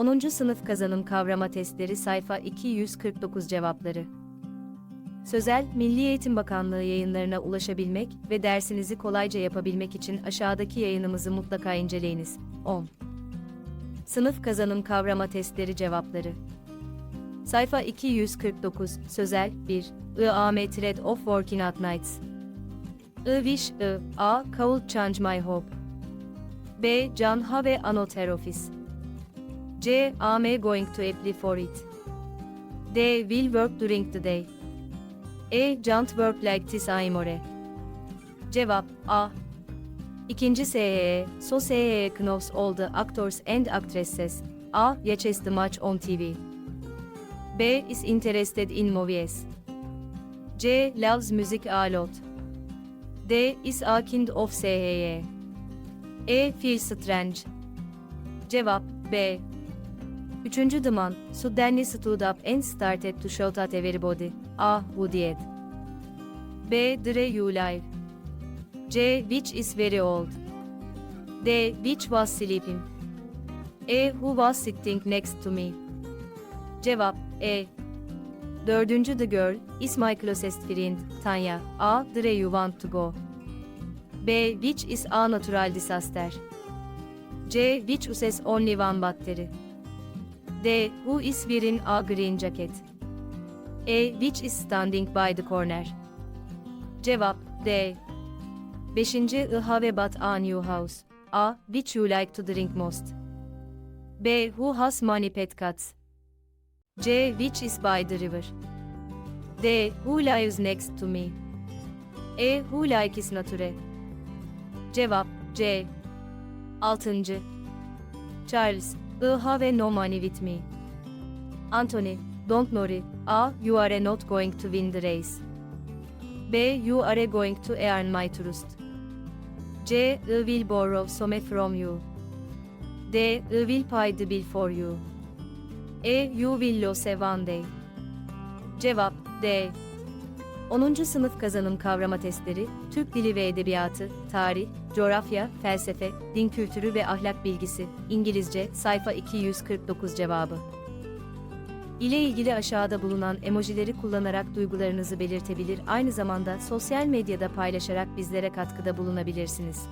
10. Sınıf Kazanım Kavrama Testleri Sayfa 249 Cevapları Sözel, Milli Eğitim Bakanlığı yayınlarına ulaşabilmek ve dersinizi kolayca yapabilmek için aşağıdaki yayınımızı mutlaka inceleyiniz. 10. Sınıf Kazanım Kavrama Testleri Cevapları Sayfa 249 Sözel 1 I am threat of working at nights I wish I, A. Could change my hope B. Can have another office C. Am going to apply for it D. Will work during the day E. Can't work like this anymore Cevap A. İkinci SEE, So SEE knows all the actors and actresses. A. Watches the match on TV. B. Is interested in movies. C. Loves music a lot. D. Is a kind of SEE. E. Feels strange. Cevap B. Üçüncü the man, suddenly stood up and started to shout at everybody. A. Who did? B. Dre you live. C. Which is very old. D. Which was sleeping. E. Who was sitting next to me. Cevap E. Dördüncü the girl is my closest friend, Tanya. A. Dre you want to go. B. Which is a natural disaster. C. Which uses only one battery. D. Who is wearing a green jacket. E. Which is standing by the corner. Cevap D. Beşinci I have bought a new house. A. Which you like to drink most. B. Who has many pet cats. C. Which is by the river. D. Who lives next to me. E. Who likes nature. Cevap C. Altıncı Charles, I have no money with me. Anthony, don't worry. A. You are not going to win the race. B. You are going to earn my trust. C. I will borrow some from you. D. I will pay the bill for you. E. You will lose one day. Cevap D. 10. Sınıf Kazanım Kavrama Testleri, Türk Dili ve Edebiyatı, Tarih, Coğrafya, Felsefe, Din Kültürü ve Ahlak Bilgisi, İngilizce, sayfa 249 cevabı. ile ilgili aşağıda bulunan emojileri kullanarak duygularınızı belirtebilir, aynı zamanda sosyal medyada paylaşarak bizlere katkıda bulunabilirsiniz.